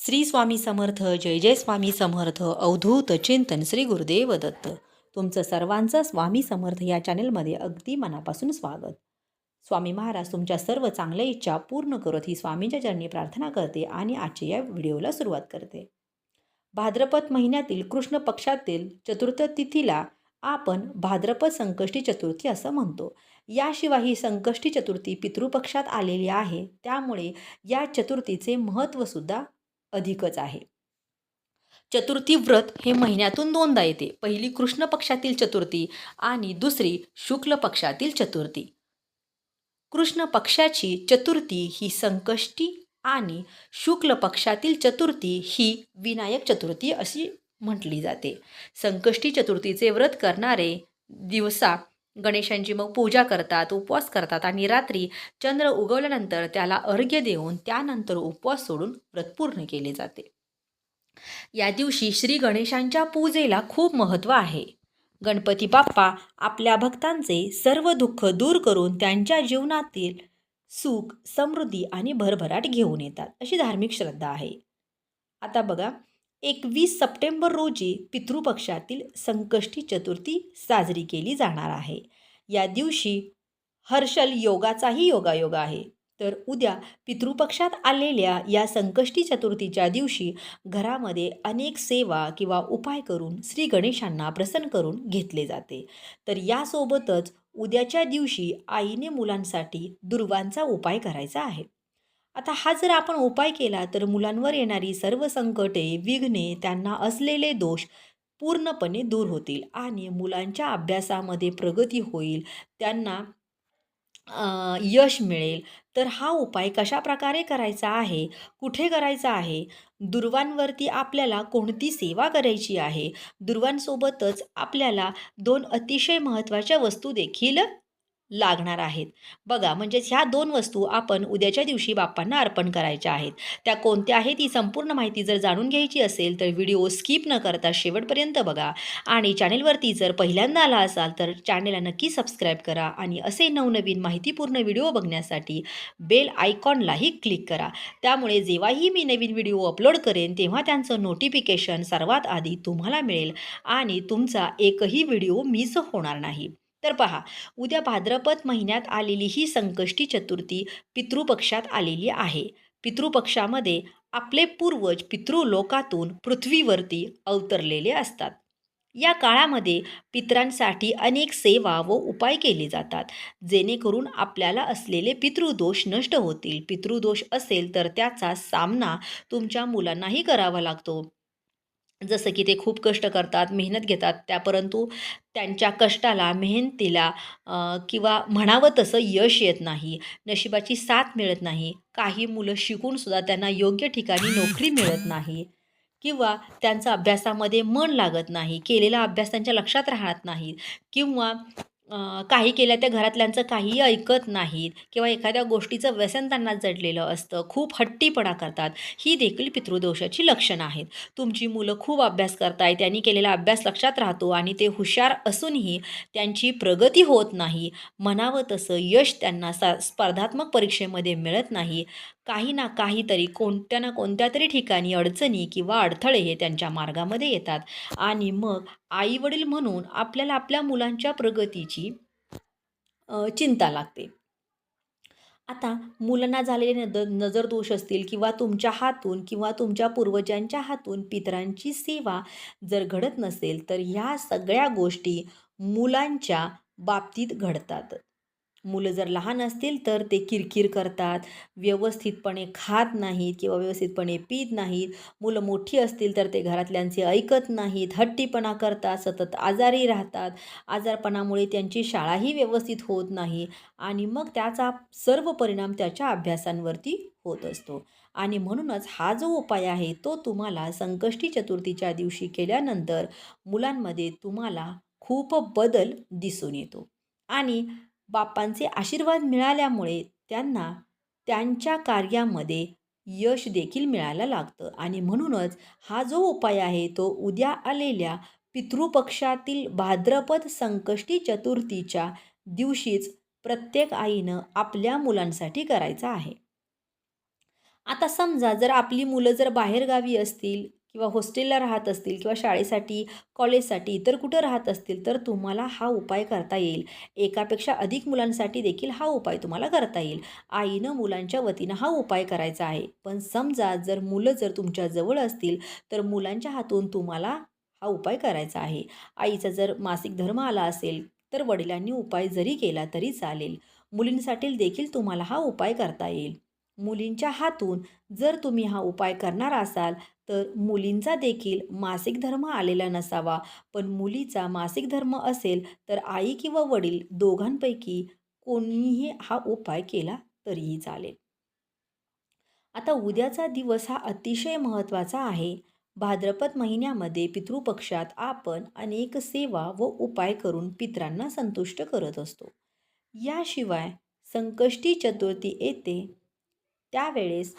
श्री स्वामी समर्थ जय जय स्वामी समर्थ अवधूत चिंतन श्री गुरुदेव दत्त. तुमचं सर्वांचं स्वामी समर्थ या चॅनेलमध्ये अगदी मनापासून स्वागत. स्वामी महाराज तुमच्या सर्व चांगल्या इच्छा पूर्ण करत ही स्वामींच्या चरणी प्रार्थना करते आणि आजच्या या व्हिडिओला सुरुवात करते. भाद्रपद महिन्यातील कृष्ण पक्षातील चतुर्थ तिथीला आपण भाद्रपद संकष्टी चतुर्थी असं म्हणतो. याशिवाय ही संकष्टी चतुर्थी पितृपक्षात आलेली आहे. त्यामुळे या चतुर्थीचे महत्त्वसुद्धा अधिकच आहे. चतुर्थी व्रत हे महिन्यातून दोनदा येते. पहिली कृष्ण पक्षातील चतुर्थी आणि दुसरी शुक्ल पक्षातील चतुर्थी. कृष्ण पक्षाची चतुर्थी ही संकष्टी आणि शुक्ल पक्षातील चतुर्थी ही विनायक चतुर्थी अशी म्हटली जाते. संकष्टी चतुर्थीचे व्रत करणारे दिवसा गणेशांची मग पूजा करतात उपवास करतात आणि रात्री चंद्र उगवल्यानंतर त्याला अर्घ्य देऊन त्यानंतर उपवास सोडून व्रत पूर्ण केले जाते. या दिवशी श्री गणेशांच्या पूजेला खूप महत्त्व आहे. गणपती बाप्पा आपल्या भक्तांचे सर्व दुःख दूर करून त्यांच्या जीवनातील सुख समृद्धी आणि भरभराट घेऊन येतात अशी धार्मिक श्रद्धा आहे. आता बघा एकवीस सप्टेंबर रोजी पितृपक्षातील संकष्टी चतुर्थी साजरी केली जाणार आहे. या दिवशी हर्षल योगाचाही योगायोग आहे. तर उद्या पितृपक्षात आलेल्या या संकष्टी चतुर्थीच्या दिवशी घरामध्ये अनेक सेवा किंवा उपाय करून श्री गणेशांना प्रसन्न करून घेतले जाते. तर यासोबतच उद्याच्या दिवशी आईने मुलांसाठी दुर्वांचा उपाय करायचा आहे. आता हा जर आपण उपाय केला तर मुलांवर येणारी सर्व संकटे विघ्ने त्यांना असलेले दोष पूर्णपणे दूर होतील आणि मुलांच्या अभ्यासामध्ये प्रगती होईल त्यांना यश मिळेल. तर हा उपाय कशा प्रकारे करायचा आहे? कुठे करायचा आहे? दुर्वांवरती आपल्याला कोणती सेवा करायची आहे? दुर्वांसोबतच आपल्याला दोन अतिशय महत्त्वाच्या वस्तू देखील लागणार आहेत. बघा म्हणजेच ह्या दोन वस्तू आपण उद्याच्या दिवशी बाप्पांना अर्पण करायच्या आहेत. त्या कोणत्या आहेत ही संपूर्ण माहिती जर जाणून घ्यायची असेल तर व्हिडिओ स्किप न करता शेवटपर्यंत बघा. आणि चॅनेलवरती जर पहिल्यांदा आला असाल तर चॅनेलला नक्की सबस्क्राईब करा आणि असे नवनवीन माहितीपूर्ण व्हिडिओ बघण्यासाठी बेल आयकॉनलाही क्लिक करा. त्यामुळे जेव्हाही मी नवीन व्हिडिओ अपलोड करेन तेव्हा त्यांचं नोटिफिकेशन सर्वात आधी तुम्हाला मिळेल आणि तुमचा एकही व्हिडिओ मिस होणार नाही. तर पहा उद्या भाद्रपद महिन्यात आलेली ही संकष्टी चतुर्थी पितृपक्षात आलेली आहे. पितृपक्षामध्ये आपले पूर्वज पितृलोकातून पृथ्वीवरती अवतरलेले असतात. या काळामध्ये पित्रांसाठी अनेक सेवा व उपाय केले जातात जेणेकरून आपल्याला असलेले पितृदोष नष्ट होतील. पितृदोष असेल तर त्याचा सामना तुमच्या मुलांनाही करावा लागतो. जसं की ते खूप कष्ट करतात मेहनत घेतात त्या परंतु त्यांच्या कष्टाला मेहनतीला किंवा म्हणावं तसं यश येत नाही नशिबाची साथ मिळत नाही काही मुलं शिकूनसुद्धा त्यांना योग्य ठिकाणी नोकरी मिळत नाही किंवा त्यांचा अभ्यासामध्ये मन लागत नाही केलेला अभ्यास त्यांच्या लक्षात राहत नाही किंवा काही केल्या त्या घरातल्यांचं काहीही ऐकत नाहीत किंवा एखाद्या गोष्टीचं व्यसन त्यांना जडलेलं असतं खूप हट्टीपणा करतात ही देखील पितृदोषाची लक्षणं आहेत. तुमची मुलं खूप अभ्यास करताय त्यांनी केलेला अभ्यास लक्षात राहतो आणि ते हुशार असूनही त्यांची प्रगती होत नाही. म्हणावं तसं यश त्यांना सा स्पर्धात्मक परीक्षेमध्ये मिळत नाही. काही ना काहीतरी कोणत्या ना कोणत्या तरी ठिकाणी अडचणी किंवा अडथळे हे त्यांच्या मार्गामध्ये येतात. आणि मग आईवडील म्हणून आपल्याला आपल्या मुलांच्या प्रगतीची चिंता लागते. आता मुलांना झालेले नद नजर दोष असतील किंवा तुमच्या हातून किंवा तुमच्या पूर्वजांच्या हातून पितरांची सेवा जर घडत नसेल तर ह्या सगळ्या गोष्टी मुलांच्या बाबतीत घडतात. मुलं जर लहान असतील तर ते किरकिर करतात व्यवस्थितपणे खात नाहीत किंवा व्यवस्थितपणे पित नाहीत. मुलं मोठी असतील तर ते घरातल्यांचे ऐकत नाहीत हट्टीपणा करतात सतत आजारी राहतात. आजारपणामुळे त्यांची शाळाही व्यवस्थित होत नाही आणि मग त्याचा सर्व परिणाम त्याच्या अभ्यासांवरती होत असतो. आणि म्हणूनच हा जो उपाय आहे तो तुम्हाला संकष्टी चतुर्थीच्या दिवशी केल्यानंतर मुलांमध्ये तुम्हाला खूप बदल दिसून येतो. आणि बापांचे आशीर्वाद मिळाल्यामुळे त्यांना त्यांच्या कार्यामध्ये यश देखील मिळायला लागतं. आणि म्हणूनच हा जो उपाय आहे तो उद्या आलेल्या पितृपक्षातील भाद्रपद संकष्टी चतुर्थीच्या दिवशीच प्रत्येक आईनं आपल्या मुलांसाठी करायचा आहे. आता समजा जर आपली मुलं जर बाहेरगावी असतील किंवा हॉस्टेलला राहत असतील किंवा शाळेसाठी कॉलेजसाठी इतर कुठं राहत असतील तर तुम्हाला हा उपाय करता येईल. एकापेक्षा अधिक मुलांसाठी देखील हा उपाय तुम्हाला करता येईल. आईनं मुलांच्या वतीनं हा उपाय करायचा आहे. पण समजा जर मुलं जर तुमच्या जवळ असतील तर मुलांच्या हातून तुम्हाला हा उपाय करायचा आहे. आईचा जर मासिक धर्म आला असेल तर वडिलांनी उपाय जरी केला तरी चालेल. मुलींसाठी देखील तुम्हाला हा उपाय करता येईल. मुलींच्या हातून जर तुम्ही हा उपाय करणार असाल तर मुलींचा देखील मासिक धर्म आलेला नसावा. पण मुलीचा मासिक धर्म असेल तर आई किंवा वडील दोघांपैकी कोणीही हा उपाय केला तरीही चालेल. आता उद्याचा दिवस हा अतिशय महत्त्वाचा आहे. भाद्रपद महिन्यामध्ये पितृपक्षात आपण अनेक सेवा व उपाय करून पितरांना संतुष्ट करत असतो. याशिवाय संकष्टी चतुर्थी येते त्यावेळेस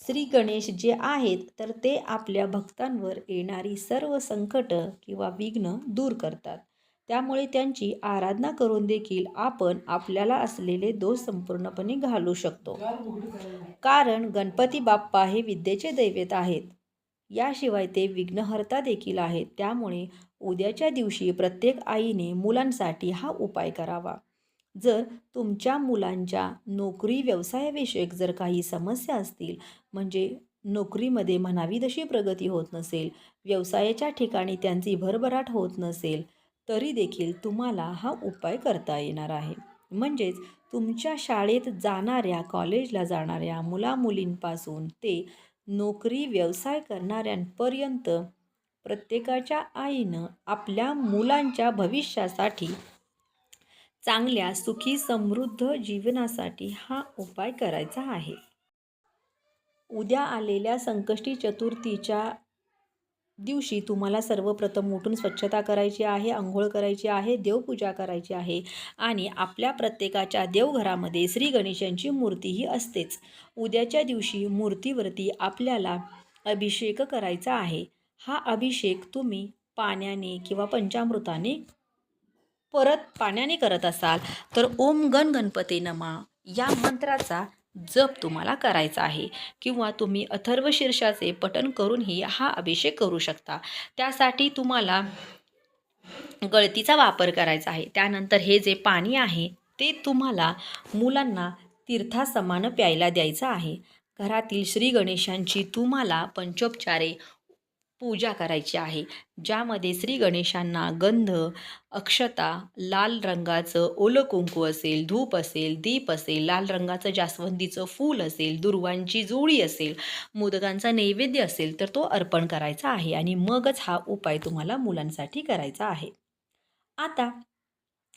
श्री गणेश जे आहेत तर ते आपल्या भक्तांवर येणारी सर्व संकट किंवा विघ्न दूर करतात. त्यामुळे त्यांची आराधना करून देखील आपण आपल्याला असलेले दोष संपूर्णपणे घालू शकतो. कारण गणपती बाप्पा हे विद्येचे दैवत आहेत. याशिवाय ते विघ्नहर्ता देखील आहेत. त्यामुळे उद्याच्या दिवशी प्रत्येक आईने मुलांसाठी हा उपाय करावा. जर तुमच्या मुलांच्या नोकरी व्यवसायाविषयक जर काही समस्या असतील म्हणजे नोकरीमध्ये म्हणावी तशी प्रगती होत नसेल व्यवसायाच्या ठिकाणी त्यांची भरभराट होत नसेल तरी देखील तुम्हाला हा उपाय करता येणार आहे. म्हणजेच तुमच्या शाळेत जाणाऱ्या कॉलेजला जाणाऱ्या मुलामुलींपासून ते नोकरी व्यवसाय करणाऱ्यांपर्यंत प्रत्येकाच्या आईनं आपल्या मुलांच्या भविष्यासाठी चांगल्या सुखी समृद्ध जीवनासाठी हा उपाय करायचा आहे. उद्या आलेल्या संकष्टी चतुर्थीच्या दिवशी तुम्हाला सर्वप्रथम उठून स्वच्छता करायची आहे आंघोळ करायची आहे देवपूजा करायची आहे आणि आपल्या प्रत्येकाच्या देवघरामध्ये श्री गणेशांची मूर्तीही असतेच. उद्याच्या दिवशी मूर्तीवरती आपल्याला अभिषेक करायचा आहे. हा अभिषेक तुम्ही पाण्याने किंवा पंचामृताने परत पाण्याने करत असाल तर ओम गण गणपती नमा या मंत्राचा जप तुम्हाला करायचा आहे. किंवा तुम्ही अथर्व शीर्षाचे पठण करूनही हा अभिषेक करू शकता. त्यासाठी तुम्हाला गळतीचा वापर करायचा आहे. त्यानंतर हे जे पाणी आहे ते तुम्हाला मुलांना तीर्थासमान प्यायला द्यायचं आहे. घरातील श्री गणेशांची तुम्हाला पंचोपचारे पूजा करायची आहे ज्यामध्ये श्री गणेशांना गंध अक्षता लाल रंगाचं ओलं कुंकू असेल धूप असेल दीप असेल लाल रंगाचं जास्वंदीचं फूल असेल दुर्वांची जोडी असेल मोदकांचा नैवेद्य असेल तर तो अर्पण करायचा आहे आणि मगच हा उपाय तुम्हाला मुलांसाठी करायचा आहे. आता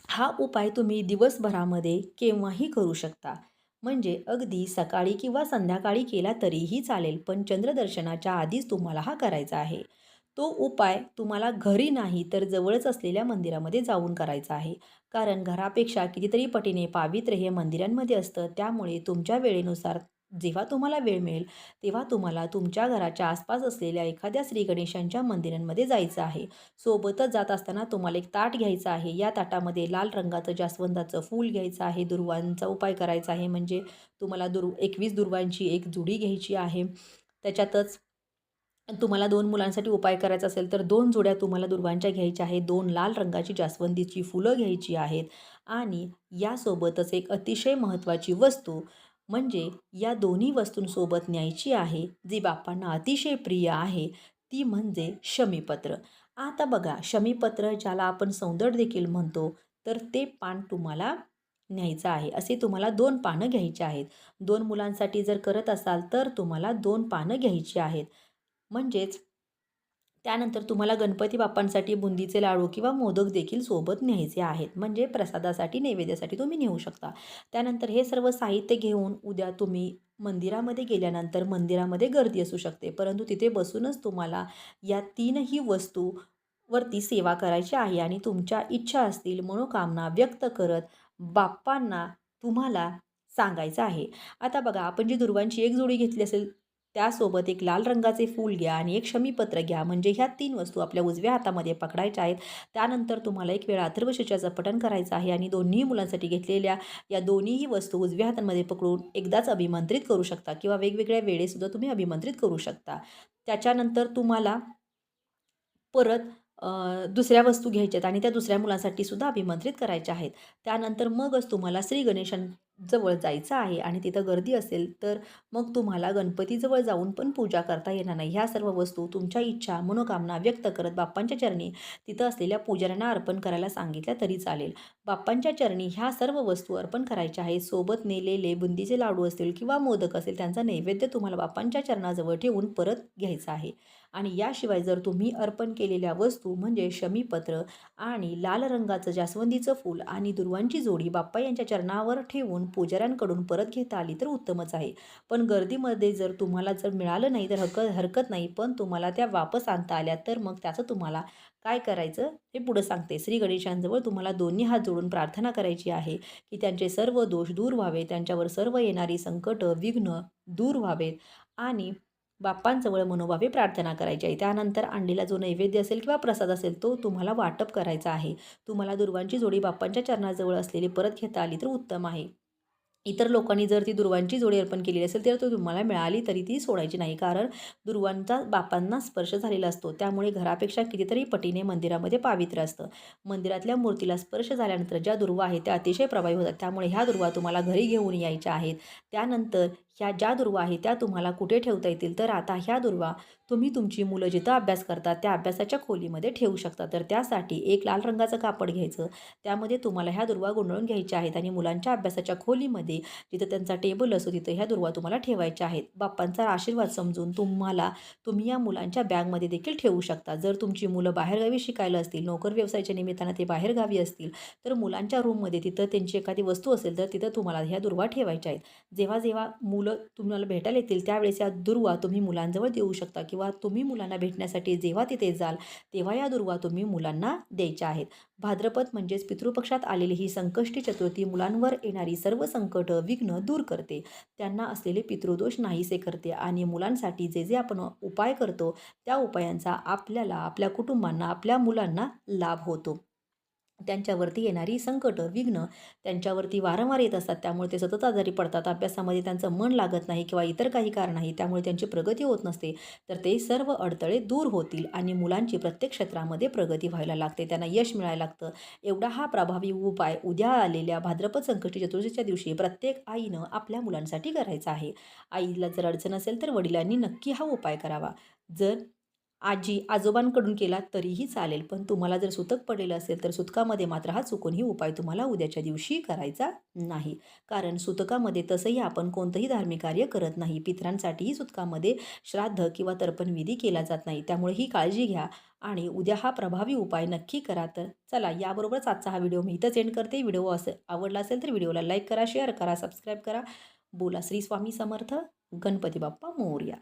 हा उपाय तुम्ही दिवसभरामध्ये केव्हाही करू शकता. म्हणजे अगदी सकाळी किंवा संध्याकाळी केला तरीही चालेल पण चंद्रदर्शनाच्या आधीच तुम्हाला हा करायचा आहे. तो उपाय तुम्हाला घरी नाही तर जवळच असलेल्या मंदिरामध्ये जाऊन करायचा आहे. कारण घरापेक्षा कितीतरी पटीने पावित्र्य हे मंदिरांमध्ये असतं त्यामुळे तुमच्या वेळेनुसार जेव्हा तुम्हाला वेळ मिळेल तेव्हा तुम्हाला तुमच्या घराच्या आसपास असलेल्या एखाद्या श्री गणेशांच्या मंदिरांमध्ये जायचं आहे. सोबतच जात असताना तुम्हाला एक ताट घ्यायचं आहे. या ताटामध्ये लाल रंगाचं जास्वंदाचं फूल घ्यायचं आहे. दुर्वांचा उपाय करायचा आहे म्हणजे तुम्हाला दुर् एकवीस दुर्वांची एक जुडी घ्यायची आहे. त्याच्यातच तुम्हाला दोन मुलांसाठी उपाय करायचा असेल तर दोन जोड्या तुम्हाला दुर्वांच्या घ्यायच्या आहेत. दोन लाल रंगाची जास्वंदीची फुलं घ्यायची आहेत. आणि यासोबतच एक अतिशय महत्त्वाची वस्तू म्हणजे या दोन्ही वस्तूंसोबत न्यायची आहे जी बाप्पांना अतिशय प्रिय आहे ती म्हणजे शमीपत्र. आता बघा शमीपत्र ज्याला आपण सौंदर्य देखील म्हणतो तर ते पान तुम्हाला न्यायचं आहे. असे तुम्हाला दोन पानं घ्यायची आहेत. दोन मुलांसाठी जर करत असाल तर तुम्हाला दोन पानं घ्यायची आहेत. म्हणजेच त्यानंतर तुम्हाला गणपती बाप्पांसाठी बुंदीचे लाडू किंवा मोदक देखील सोबत न्यायचे आहेत. म्हणजे प्रसादासाठी नैवेद्यासाठी तुम्ही नेऊ शकता. त्यानंतर हे सर्व साहित्य घेऊन उद्या तुम्ही मंदिरामध्ये गेल्यानंतर मंदिरामध्ये गर्दी असू शकते. परंतु तिथे बसूनच तुम्हाला या तीनही वस्तू वरती सेवा करायची आहे आणि तुमच्या इच्छा असतील मनोकामना व्यक्त करत बाप्पांना तुम्हाला सांगायचं आहे. आता बघा आपण जी दुर्वांची एक जोडी घेतली असेल त्यासोबत एक लाल रंगाचे फूल घ्या आणि एक शमीपत्र घ्या. म्हणजे ह्या तीन वस्तू आपल्या उजव्या हातामध्ये पकडायच्या आहेत. त्यानंतर तुम्हाला एक वेळा अथर्वशीर्षाचं पठण करायचं आहे आणि दोन्ही मुलांसाठी घेतलेल्या या दोन्हीही वस्तू उजव्या हातांमध्ये पकडून एकदाच अभिमंत्रित करू शकता किंवा वेगवेगळ्या वेळेसुद्धा तुम्ही अभिमंत्रित करू शकता. त्याच्यानंतर तुम्हाला परत दुसऱ्या वस्तू घ्यायच्या आहेत आणि त्या दुसऱ्या मुलांसाठी सुद्धा अभिमंत्रित करायच्या आहेत. त्यानंतर मगच तुम्हाला श्री जवळ जायचं आहे आणि तिथं गर्दी असेल तर मग तुम्हाला गणपतीजवळ जाऊन पण पूजा करता येणार नाही. ह्या सर्व वस्तू तुमच्या इच्छा मनोकामना व्यक्त करत बाप्पांच्या चरणी तिथं असलेल्या पुजाऱ्यांना अर्पण करायला सांगितल्या तरी चालेल. बाप्पांच्या चरणी ह्या सर्व वस्तू अर्पण करायच्या आहेत. सोबत नेलेले बुंदीचे लाडू असतील किंवा मोदक असेल त्यांचा नैवेद्य तुम्हाला बाप्पांच्या चरणाजवळ ठेवून परत घ्यायचा आहे. आणि याशिवाय जर तुम्ही अर्पण केलेल्या वस्तू म्हणजे शमीपत्र आणि लाल रंगाचं जास्वंदीचं फूल आणि दुर्वांची जोडी बाप्पा यांच्या चरणावर ठेवून पुजाऱ्यांकडून परत घेता आली तर उत्तमच आहे. पण गर्दीमध्ये जर तुम्हाला जर मिळालं नाही तर हक हरकत नाही पण तुम्हाला त्या वापस आणता आल्या तर मग त्याचं तुम्हाला काय करायचं? हे पुढं सांगते. श्री गणेशांजवळ तुम्हाला दोन्ही हात जोडून प्रार्थना करायची आहे की त्यांचे सर्व दोष दूर व्हावे त्यांच्यावर सर्व येणारी संकट विघ्न दूर व्हावेत आणि बाप्पांजवळ मनोभावे प्रार्थना करायची आहे. त्यानंतर अंडीला जो नैवेद्य असेल किंवा प्रसाद असेल तो तुम्हाला वाटप करायचा आहे. तुम्हाला दुर्वांची जोडी बाप्पांच्या चरणाजवळ असलेली परत घेता आली तर उत्तम आहे. इतर लोकांनी जर ती दुर्वांची जोडी अर्पण केलेली असेल तर तो तुम्हाला मिळाली तरी ती सोडायची नाही. कारण दुर्वांचा बापांना स्पर्श झालेला असतो. त्यामुळे घरापेक्षा कितीतरी पटीने मंदिरामध्ये पावित्र्य असतं. मंदिरातल्या मूर्तीला स्पर्श झाल्यानंतर ज्या दुर्वा आहेत त्या अतिशय प्रभावी होतात. त्यामुळे ह्या दुर्वा तुम्हाला घरी घेऊन यायच्या आहेत. त्यानंतर ह्या ज्या दुर्वा आहेत त्या तुम्हाला कुठे ठेवता येतील? तर आता ह्या दुर्वा तुम्ही तुमची मुलं जिथं अभ्यास करतात त्या अभ्यासाच्या खोलीमध्ये ठेवू शकता. तर त्यासाठी एक लाल रंगाचं कापड घ्यायचं. त्यामध्ये तुम्हाला ह्या दुर्वा गुंडळून घ्यायच्या आहेत आणि मुलांच्या अभ्यासाच्या खोलीमध्ये जिथं त्यांचा टेबल असतो तिथं ह्या दुर्वा तुम्हाला ठेवायच्या आहेत. बाप्पांचा आशीर्वाद समजून तुम्हाला तुम्ही या मुलांच्या बॅगमध्ये देखील ठेवू शकता. जर तुमची मुलं बाहेरगावी शिकायला असतील नोकर व्यवसायाच्या निमित्तानं ते बाहेरगावी असतील तर मुलांच्या रूममध्ये तिथं त्यांची एखादी वस्तू असेल तर तिथं तुम्हाला ह्या दुर्वा ठेवायच्या आहेत. जेव्हा जेव्हा मुलं तुम्हाला भेटायला येतील त्यावेळेस या दुर्वा तुम्ही मुलांजवळ देऊ शकता किंवा तुम्ही मुलांना भेटण्यासाठी जेव्हा तिथे जाल तेव्हा या दुर्वा तुम्ही मुलांना द्यायच्या आहेत. भाद्रपद म्हणजेच पितृपक्षात आलेली ही संकष्टी चतुर्थी मुलांवर येणारी सर्व संकट विघ्न दूर करते. त्यांना असलेले पितृदोष नाहीसे करते आणि मुलांसाठी जे जे आपण उपाय करतो त्या उपायांचा आपल्याला आपल्या कुटुंबांना आपल्या मुलांना लाभ होतो. त्यांच्यावरती येणारी संकट विघ्न त्यांच्यावरती वारंवार येत असतात. त्यामुळे ते सतत आजारी पडतात. अभ्यासामध्ये त्यांचं मन लागत नाही किंवा इतर काही कारण आहे त्यामुळे त्यांची प्रगती होत नसते. तर ते सर्व अडथळे दूर होतील आणि मुलांची प्रत्येक क्षेत्रामध्ये प्रगती व्हायला लागते. त्यांना यश मिळायला लागतं. एवढा हा प्रभावी उपाय उद्या आलेल्या भाद्रपद संकष्टी चतुर्थीच्या दिवशी प्रत्येक आईनं आपल्या मुलांसाठी करायचा आहे. आईला जर अडचण असेल तर वडिलांनी नक्की हा उपाय करावा. जर आजी आजोबांकडून केला तरीही चालेल पण तुम्हाला जर सुतक पडलेलं असेल तर सुतकामध्ये मात्र हा चुकूनही उपाय तुम्हाला उद्याच्या दिवशी करायचा नाही. कारण सुतकामध्ये तसंही आपण कोणतंही धार्मिक कार्य करत नाही. पितरांसाठीही सुतकामध्ये श्राद्ध किंवा तर्पणविधी केला जात नाही. त्यामुळे ही काळजी घ्या आणि उद्या हा प्रभावी उपाय नक्की करा तर चला याबरोबरच आजचा हा व्हिडिओ मी इथंच एंड करते. व्हिडिओ असं आवडला असेल तर व्हिडिओला लाईक करा शेअर करा सबस्क्राईब करा. बोला श्री स्वामी समर्थ गणपती बाप्पा मोर्या.